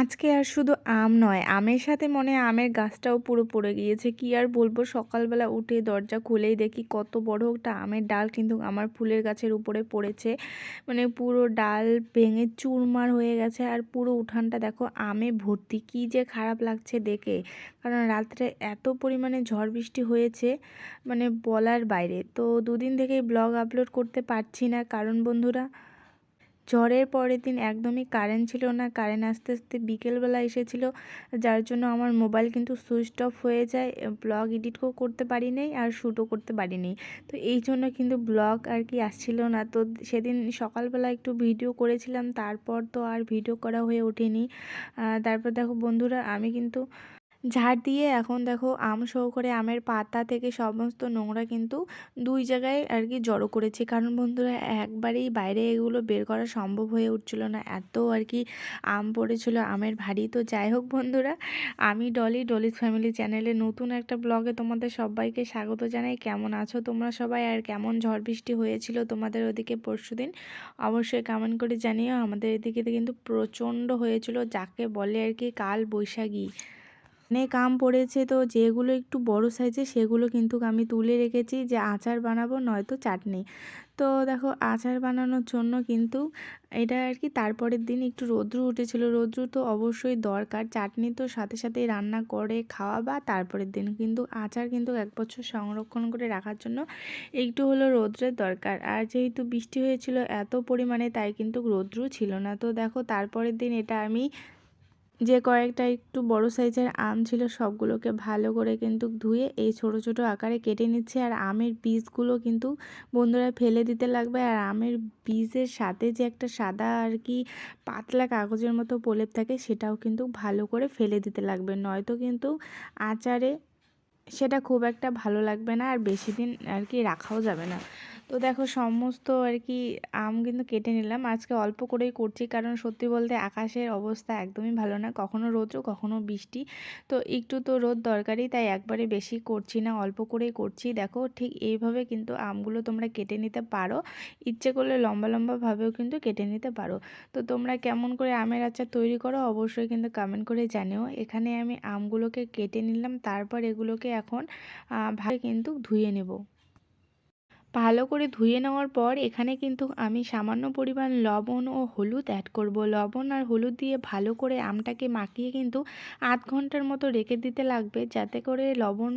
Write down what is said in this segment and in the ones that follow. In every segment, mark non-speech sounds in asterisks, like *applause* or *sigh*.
আজকে আর শুধু আম নয়, আমের সাথে মনে আমের গাছটাও পুরো পড়ে গিয়েছে। কি আর বলব সকালবেলা উঠে দরজা খুলেই দেখি কত বড় একটা আমের ডাল কিন্তু আমার ফুলের গাছের উপরে পড়েছে। মানে পুরো ডাল ভেঙে চুরমার হয়ে গেছে আর পুরো উঠানটা দেখো আমে ভর্তি। কি যে খারাপ লাগছে দেখে। কারণ রাত্রে এত পরিমাণে ঝড় বৃষ্টি হয়েছে মানে বলার বাইরে। তো দুদিন থেকেই ব্লগ আপলোড করতে পারছি না কারণ বন্ধুরা ঝড়ের পরের দিন একদমই কারেন্ট ছিল না কারেন্ট আস্তে আস্তে বিকেলবেলা এসেছিল, যার জন্য আমার মোবাইল কিন্তু সুইচ অফ হয়ে যায় ব্লগ এডিটও করতে পারিনি আর শ্যুটও করতে পারিনি তো এই জন্য কিন্তু ব্লগ আর কি আসছিল না। তো সেদিন সকালবেলা একটু ভিডিও করেছিলাম, তারপর তো আর ভিডিও করা হয়ে ওঠেনি। তারপর দেখো বন্ধুরা, আমি কিন্তু ঝাড় দিয়ে এখন দেখো আম সহকারে আমের পাতা থেকে সমস্ত নোংরা কিন্তু দুই জায়গায় আর কি জড়ো করেছি। কারণ বন্ধুরা, একবারেই বাইরে এগুলো বের করা সম্ভব হয়ে উঠছিল না। এত আর কি আম পড়েছিল আমের ভারী। তো যাই হোক বন্ধুরা, আমি ডলি, ডলিস ফ্যামিলি চ্যানেলে নতুন একটা ব্লগে তোমাদের সবাইকে স্বাগত জানাই। কেমন আছো তোমরা সবাই? আর কেমন ঝড় বৃষ্টি হয়েছিল তোমাদের ওদিকে পরশু দিন? অবশ্যই কমেন্ট করে জানিও। আমাদের এদিকে কিন্তু প্রচণ্ড হয়েছিল, যাকে বলে আর কি কাল বৈশাখী। অনেক আম পড়েছে তো যেগুলো একটু বড় সাইজে সেগুলো কিন্তু আমি তুলে রেখেছি যে আচার বানাবো নয়তো চাটনি। তো দেখো আচার বানানোর জন্য কিন্তু এটা আর কি তারপরের দিন একটু রৌদ্র উঠেছিল। রৌদ্র তো অবশ্যই দরকার। চাটনি তো সাথে সাথেই রান্না করে, খাওয়া বা তারপরের দিন কিন্তু আচার কিন্তু এক বছর সংরক্ষণ করে রাখার জন্য একটু হলো রৌদ্রের দরকার। আর যেহেতু বৃষ্টি হয়েছিল এত পরিমাণে তাই কিন্তু রৌদ্র ছিল না। তো দেখো তারপরের দিন এটা আমি যে কয়েকটা একটু বড় সাইজের আম ছিল সবগুলোকে ভালো করে কিন্তু ধুয়ে এই ছোট ছোট আকারে কেটে নিচ্ছে। আর আমের বীজগুলো কিন্তু বন্ধুরা ফেলে দিতে লাগবে। আর আমের বীজের সাথে যে একটা সাদা আর কি পাতলা কাগজের মতো প্রলেপ থাকে, সেটাও কিন্তু ভালো করে ফেলে দিতে লাগবে। নয়তো কিন্তু আচারে সেটা খুব একটা ভালো লাগবে না আর বেশি দিন আর কি রাখাও যাবে না। তো দেখো সমস্ত আর কি আম কিন্তু কেটে নিলাম। আজকে অল্প করেই করছি কারণ সত্যি বলতে আকাশের অবস্থা একদমই ভালো না। কখনো রোদ্র কখনো বৃষ্টি। তো একটু তো রোদ দরকারই, তাই একবারে বেশি করছি না, অল্প করেই করছি। দেখো ঠিক এইভাবে কিন্তু আমগুলো তোমরা কেটে নিতে পারো। ইচ্ছে করলে লম্বা লম্বাভাবেও কিন্তু কেটে নিতে পারো। তো তোমরা কেমন করে আমের আচার তৈরি করো অবশ্যই কিন্তু কমেন্ট করে জানিও। এখানে আমি আমগুলোকে কেটে নিলাম, তারপর এগুলোকে এখন ভাবে কিন্তু ধুয়ে নেব। ভালো করে ধুয়ে নেওয়ার পর এখানে কিন্তু আমি সামান্য পরিমাণ লবণ ও হলুদ অ্যাড করব। লবণ আর হলুদ দিয়ে ভালো করে আমটাকে মাখিয়ে কিন্তু আধ ঘণ্টার মতো রেখে দিতে লাগবে যাতে করে লবণ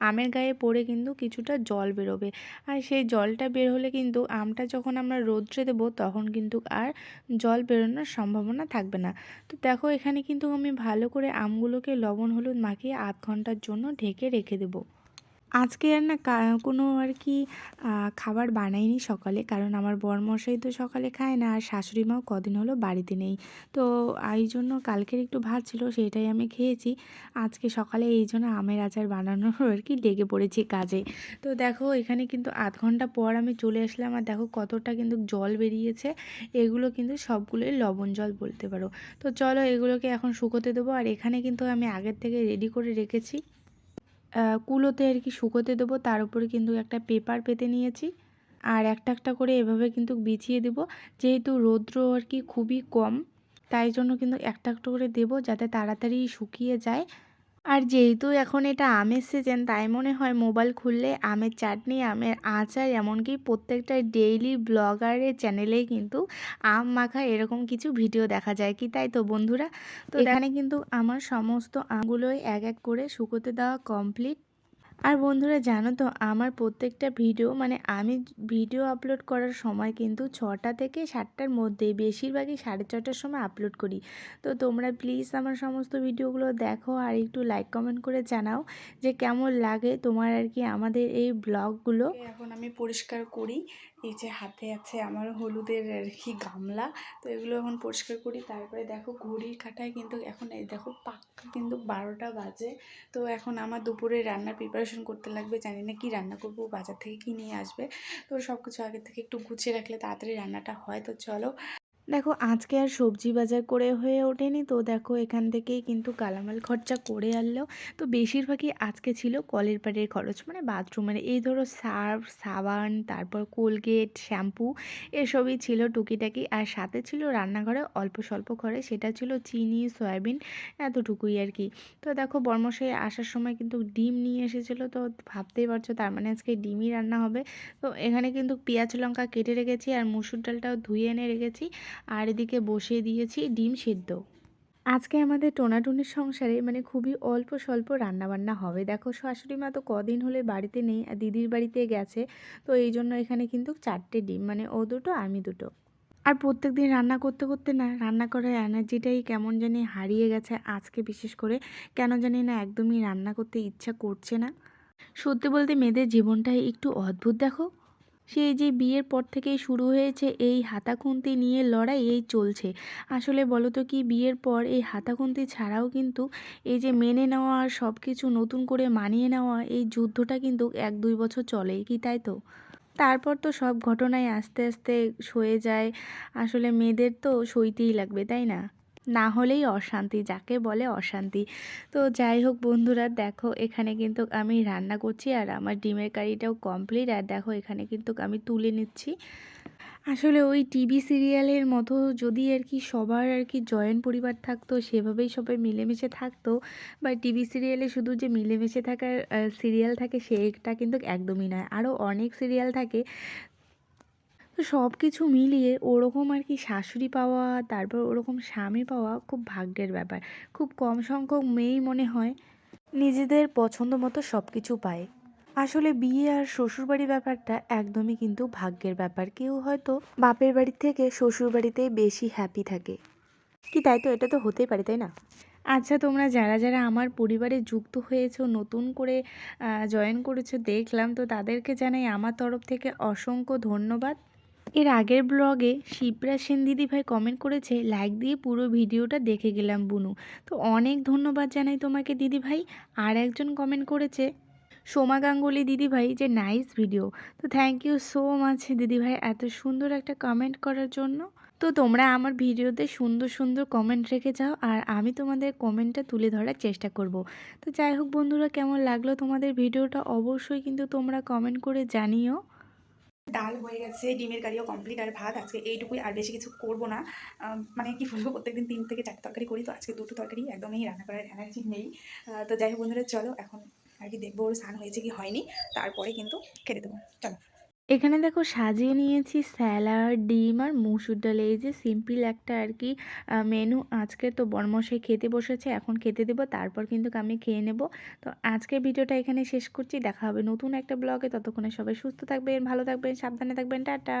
আমের গায়ে পড়ে কিন্তু কিছুটা জল বেরোবে। আর সেই জলটা বের হলে কিন্তু আমটা যখন আমরা রোদ্রে দেবো তখন কিন্তু আর জল বেরোনোর সম্ভাবনা থাকবে না। তো দেখো এখানে কিন্তু আমি ভালো করে আমগুলোকে লবণ হলুদ মাখিয়ে আধ ঘণ্টার জন্য ঢেকে রেখে দেবো। আজকে আর না কোনো আর কি খাবার বানাইনি সকালে, কারণ আমার বরমশাই তো সকালে খায় না, আর শাশুড়ি মাও কদিন হলো বাড়িতে নেই। তো এই জন্য কালকের একটু ভাত ছিল সেটাই আমি খেয়েছি। আজকে সকালে এই জন্য আমের আচার বানানোর *laughs* আর কি লেগে পড়েছি কাজে। তো দেখো, এখানে কিন্তু আধ ঘণ্টা পর আমি চলে আসলাম, আর দেখো কতটা কিন্তু জল বেরিয়েছে। এগুলো কিন্তু সবগুলোই লবণ জল বলতে পারো। তো চলো এগুলোকে এখন শুকোতে দেবো, আর এখানে কিন্তু আমি আগের থেকে রেডি করে রেখেছি। কুলোতে আর কি শুকোতে দেবো, তার উপরে কিন্তু একটা পেপার পেতে নিয়েছি। আর একটা একটা করে এভাবে কিন্তু বিছিয়ে দেব, যেহেতু রৌদ্র আর কি খুবই কম, তাই জন্য কিন্তু একটা একটা করে দেবো যাতে তাড়াতাড়ি শুকিয়ে যায়। আর যেহেতু এখন এটা আমের সিজন তাই মনে হয় মোবাইল খুললে আমের চাটনি আমের আচার এমনকি প্রত্যেকটা ডেইলি ব্লগারের চ্যানেলেই কিন্তু আম মাখা এরকম কিছু ভিডিও দেখা যায় কি? তাই তো বন্ধুরা? তো এখানে কিন্তু আমার সমস্ত আমগুলোই এক এক করে শুকোতে দেওয়া কমপ্লিট আর বন্ধুরা জানো তো, আমার প্রত্যেকটা ভিডিও মানে আমি ভিডিও আপলোড করার সময় কিন্তু ছটা থেকে সাতটার মধ্যে বেশিরভাগই সাড়ে ছটার সময় আপলোড করি। তো তোমরা প্লিজ আমার সমস্ত ভিডিওগুলো দেখো আর একটু লাইক কমেন্ট করে জানাও যে কেমন লাগে তোমার আর কি আমাদের এই ব্লগগুলো এখন আমি পরিষ্কার করি। এই যে হাতে আছে আমার হলুদের আর কি গামলা, তো এগুলো এখন পরিষ্কার করি। তারপরে দেখো ঘড়ির কাটায় কিন্তু এখন এই দেখো পাক্কা কিন্তু বারোটা বাজে। তো এখন আমার দুপুরে রান্নার প্রিপারেশন করতে লাগবে। জানি না কি রান্না করব, বাজার থেকে কি নিয়ে আসবে। তো সব কিছু আগে থেকে একটু গুছিয়ে রাখলে তাড়াতাড়ি রান্নাটা হয়। তো চলো দেখো আজকে আর সবজি বাজার করে হয়ে ওঠেনি। তো দেখো এখান থেকেই কিন্তু কালামাল খরচা করে আনলো। তো বেশিরভাগই আজকে ছিল কলের পাড়ের খরচ। মানে বাথরুমের এই ধরো সার্ফ সাবান, তারপর কোলগেট, শ্যাম্পু এসবই ছিল টুকিটাকি। আর সাথে ছিল রান্নাঘরে অল্প স্বল্প ঘরে সেটা ছিল চিনি, সয়াবিন, এতটুকুই আর কি। তো দেখো বর্মশাই আসার সময় কিন্তু ডিম নিয়ে এসেছিল। তো ভাবতেই পারছ তার মানে আজকে ডিমই রান্না হবে। তো এখানে কিন্তু পেঁয়াজ লঙ্কা কেটে রেখেছি আর মুসুর ডালটাও ধুয়ে এনে রেখেছি। আর এদিকে বসিয়ে দিয়েছি ডিম সিদ্ধ। আজকে আমাদের টোনাটুনির সংসারে মানে খুবই অল্প স্বল্প রান্নাবান্না হবে। দেখো শাশুড়ি মা তো কদিন হলে বাড়িতে নেই, আর দিদির বাড়িতে গেছে, তো এই জন্য এখানে কিন্তু চারটে ডিম মানে ও দুটো, আমি দুটো। আর প্রত্যেক দিন রান্না করতে করতে না, রান্না করার এনার্জিটাই কেমন জানি হারিয়ে গেছে আজকে বিশেষ করে। কেন জানি না একদমই রান্না করতে ইচ্ছা করছে না। সত্যি বলতে মেয়েদের জীবনটাই একটু অদ্ভুত, দেখো। সেই যে বিয়ের পর থেকেই শুরু হয়েছে, এই হাতাখুন্তি নিয়ে লড়াই এই চলছে। আসলে বলো তো কি, বিয়ের পর এই হাতাখুন্তি ছাড়াও কিন্তু এই যে মেনে নেওয়া সব কিছু নতুন করে মানিয়ে নেওয়া, এই যুদ্ধটা কিন্তু এক দুই বছর চলে কি তাই তো? তারপর তো সব ঘটনাই আস্তে আস্তে সয়ে যায়। আসলে মেয়েদের তো সইতেই লাগবে, তাই না? না হলেই অশান্তি, যাকে বলে অশান্তি। তো যাই হোক বন্ধুরা, দেখো এখানে কিন্তু আমি রান্না করছি আর আমার ডিমের কারিটাও কমপ্লিট আর দেখো এখানে কিন্তু আমি তুলে নিচ্ছি। আসলে ওই টিভি সিরিয়ালের মতো যদি আর কি সবার আর কি জয়েন্ট পরিবার থাকতো, সেভাবেই সবাই মিলেমিশে থাকতো। বা টিভি সিরিয়ালে শুধু যে মিলেমিশে থাকার সিরিয়াল থাকে সেটা কিন্তু একদমই নয়। আরও অনেক সিরিয়াল থাকে তো সব কিছু মিলিয়ে ওরকম আর কি শাশুড়ি পাওয়া, তারপর ওরকম স্বামী পাওয়া খুব ভাগ্যের ব্যাপার। খুব কম সংখ্যক মেয়েই মনে হয় নিজেদের পছন্দ মতো সব কিছু পায়। আসলে বিয়ে আর শ্বশুরবাড়ি ব্যাপারটা একদমই কিন্তু ভাগ্যের ব্যাপার। কেউ হয়তো বাপের বাড়ি থেকে শ্বশুর বাড়িতেই বেশি হ্যাপি থাকে। কি তাই তো? এটা তো হতেই পারে, তাই না? আচ্ছা তোমরা যারা যারা আমার পরিবারে যুক্ত হয়েছো, নতুন করে জয়েন করেছ, দেখলাম, তো তাদেরকে জানাই আমার তরফ থেকে অসংখ্য ধন্যবাদ। এর আগের ব্লগে শিবরা সেন দিদিভাই কমেন্ট করেছে লাইক দিয়ে পুরো ভিডিওটা দেখে গেলাম বুনু। তো অনেক ধন্যবাদ জানাই তোমাকে দিদিভাই আর একজন কমেন্ট করেছে, সোমা গাঙ্গুলি দিদিভাই যে নাইস ভিডিও তো থ্যাংক ইউ সো মাচ দিদিভাই এত সুন্দর একটা কমেন্ট করার জন্য। তো তোমরা আমার ভিডিওতে সুন্দর সুন্দর কমেন্ট রেখে যাও, আর আমি তোমাদের কমেন্টটা তুলে ধরার চেষ্টা করব। তো যাই হোক বন্ধুরা, কেমন লাগল তোমাদের ভিডিওটা অবশ্যই কিন্তু তোমরা কমেন্ট করে জানিও। ডাল হয়ে গেছে, ডিমের কারিও কমপ্লিট আর ভাত। আজকে এইটুকুই, আর বেশি কিছু করব না। মানে কি বলব, প্রত্যেকদিন তিন থেকে চারটে তরকারি করি তো, আজকে দুটো তরকারি, একদমই রান্না করার এনার্জি নেই। তো যাই হোক বন্ধুরা, চলো এখন আর কি দেখব ওর স্নান হয়েছে কি হয়নি, তারপরে কিন্তু খেতে দেবো। চলো। এখানে দেখো সাজিয়ে নিয়েছি স্যালাড, ডিম আর মুসুর ডাল। এই যে সিম্পল একটা আর কি মেনু। আজকে তো বরমশাই খেতে বসেছে, এখন খেতে দেবো, তারপর কিন্তু আমি খেয়ে নেব। তো আজকে ভিডিওটা এখানে শেষ করছি, দেখা হবে নতুন একটা ব্লগে। ততক্ষণে সবাই সুস্থ থাকবেন, ভালো থাকবেন, সাবধানে থাকবেন, টাটা।